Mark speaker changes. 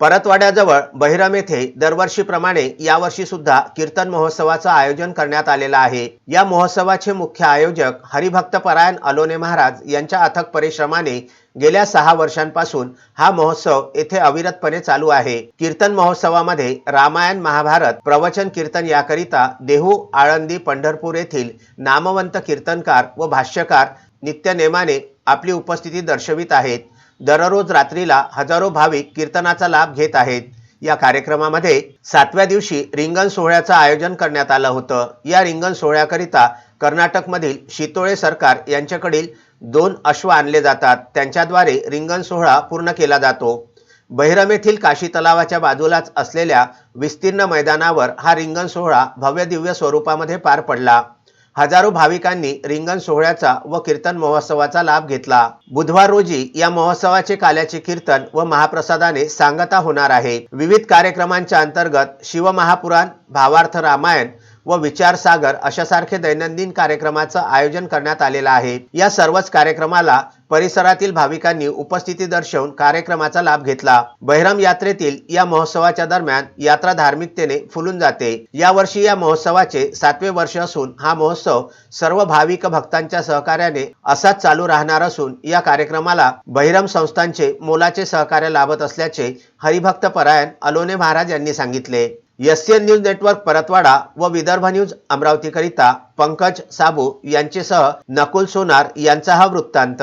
Speaker 1: परतवाड्याजवळ बहिरम येथे दरवर्षीप्रमाणे यावर्षी सुद्धा कीर्तन महोत्सवाचं आयोजन करण्यात आलेलं आहे. या महोत्सवाचे मुख्य आयोजक हरिभक्त परायण अलोने महाराज यांच्या अथक परिश्रमाने गेल्या सहा वर्षांपासून हा महोत्सव येथे अविरतपणे चालू आहे. कीर्तन महोत्सवामध्ये रामायण महाभारत प्रवचन कीर्तन याकरिता देहू आळंदी पंढरपूर येथील नामवंत कीर्तनकार व भाष्यकार नित्यनेमाने आपली उपस्थिती दर्शवित आहेत. दररोज रात्रीला हजारो भाविक कीर्तनाचा लाभ घेत आहेत. या कार्यक्रमामध्ये सातव्या दिवशी रिंगण सोहळ्याचं आयोजन करण्यात आलं होतं. या रिंगण सोहळ्याकरिता कर्नाटकमधील शितोळे सरकार यांच्याकडील दोन अश्व आणले जातात. त्यांच्याद्वारे रिंगण सोहळा पूर्ण केला जातो. बहिरम येथील काशी तलावाच्या बाजूलाच असलेल्या विस्तीर्ण मैदानावर हा रिंगण सोहळा भव्य दिव्य स्वरूपामध्ये पार पडला. हजारो भाविकांनी रिंगण सोहळ्याचा व कीर्तन महोत्सवाचा लाभ घेतला. बुधवार रोजी या महोत्सवाचे काल्याचे कीर्तन व महाप्रसादाने सांगता होणार आहे. विविध कार्यक्रमांच्या अंतर्गत शिवमहापुराण भावार्थ रामायण व विचार सागर दैनंदिन कार्यक्रमाचं आयोजन करण्यात आलेलं आहे. या सर्वच कार्यक्रमाला परिसरातील भाविकांनी उपस्थिती दर्शवून कार्यक्रमाचा लाभ घेतला. बहिरम यात्रेतील या महोत्सवाच्या दरम्यान यात्रा धार्मिकतेने फुलून जाते. यावर्षी या महोत्सवाचे सातवे वर्ष असून हा महोत्सव सर्व भाविक भक्तांच्या सहकार्याने असाच चालू राहणार असून या कार्यक्रमाला बहिरम संस्थांचे मोलाचे सहकार्य लाभत असल्याचे हरिभक्त परायण अलोने महाराज यांनी सांगितले. एससीएन न्यूज नेटवर्क परतवाडा व विदर्भ न्यूज अमरावतीकरिता पंकज साबू यांचेसह नकुल सोनार यांचा हा वृत्तांत.